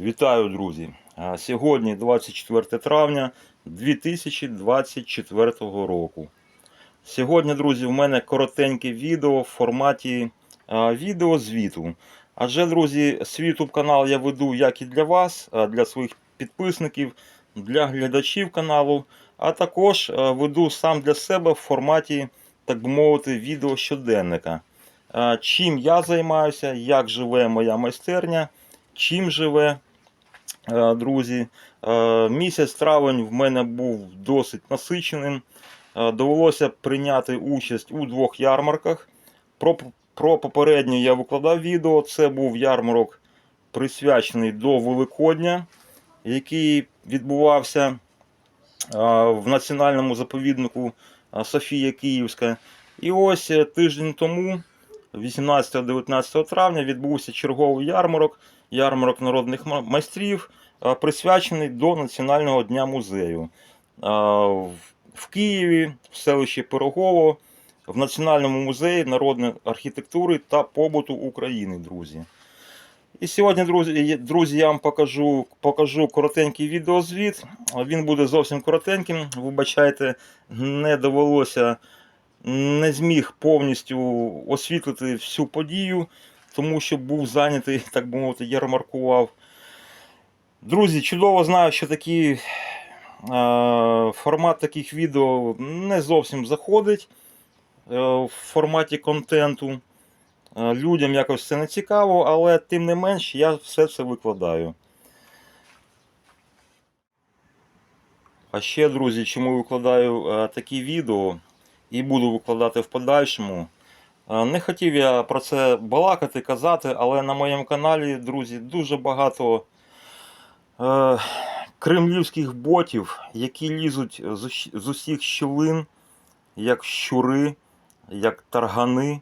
Вітаю, друзі! Сьогодні 24 травня 2024 року. Сьогодні, друзі, в мене коротеньке відео в форматі відеозвіту. Адже, друзі, YouTube канал я веду як і для вас, для своїх підписників, для глядачів каналу, а також веду сам для себе в форматі, так мовити, відео щоденника. Чим я займаюся, як живе моя майстерня, чим живе друзі. Е, Місяць травень в мене був досить насиченим. Е, Довелося прийняти участь у двох ярмарках. Про, про попередню я викладав відео. Це був ярмарок присвячений до Великодня, який відбувався е, в національному заповіднику е, Софія Київська. І ось е, тиждень тому, 18-19 травня, відбувся черговий ярмарок, ярмарок народних майстрів, е, присвячений до Національного дня музею. Е, в- Києві, в селищі Пирогово, в Національному музеї народної архітектури та побуту України, друзі. І сьогодні, друзі, друзі, я вам покажу, покажу коротенький відеозвіт. Він буде зовсім коротеньким. Вибачайте, не довелося, не зміг повністю освітлити всю подію, тому що був зайнятий, так би мовити, ярмаркував. Друзі, чудово знаю, що такі, е, формат таких відео не зовсім заходить е, в форматі контенту. Е, Людям якось це не цікаво, але тим не менш я все це викладаю. А ще, друзі, чому викладаю е, такі відео і буду викладати в подальшому. Е, Не хотів я про це балакати, казати, але на моєму каналі, друзі, дуже багато е, кремлівських ботів, які лізуть з, усіх щілин, як щури, як таргани,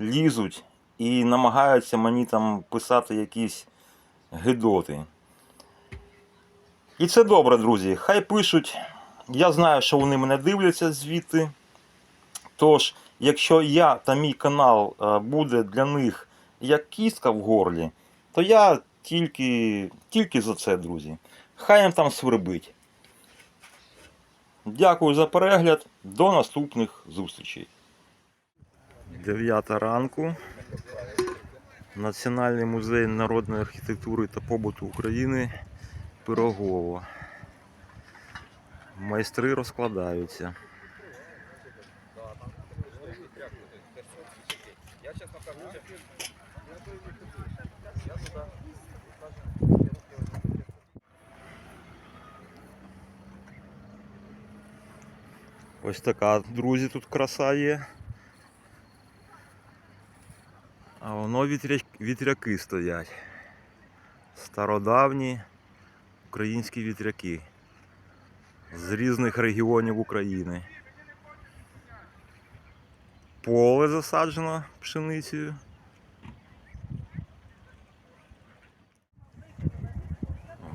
лізуть і намагаються мені там писати якісь гидоти. І це добре, друзі. Хай пишуть. Я знаю, що вони мене дивляться звідти. Тож, якщо я та мій канал е, буде для них як кістка в горлі, то я тільки, тільки за це, друзі. Хай їм там свербить. Дякую за перегляд. До наступних зустрічей. 9 ранку. Національний музей народної архітектури та побуту України Пирогово. Майстри розкладаються. Ось така, друзі, тут краса є. А воно вітря... вітряки стоять. Стародавні українські вітряки з різних регіонів України. Поле засаджено пшеницею.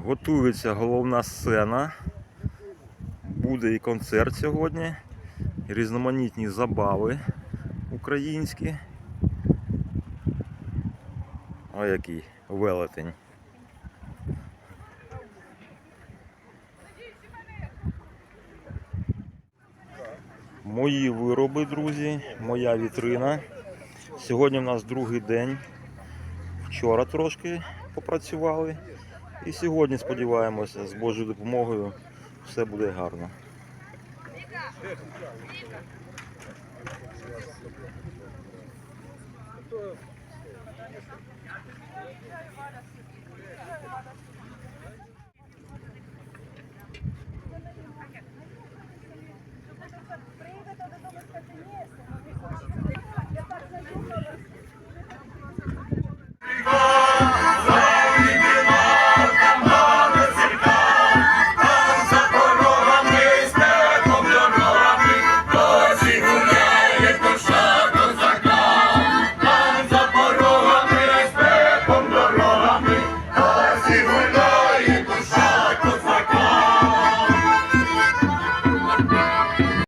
Готується головна сцена. Буде і концерт сьогодні, і різноманітні забави українські. О, який велетень. Мої вироби, друзі, моя вітрина. Сьогодні в нас другий день. Вчора трошки попрацювали. І сьогодні сподіваємося, з Божою допомогою все буде гарно.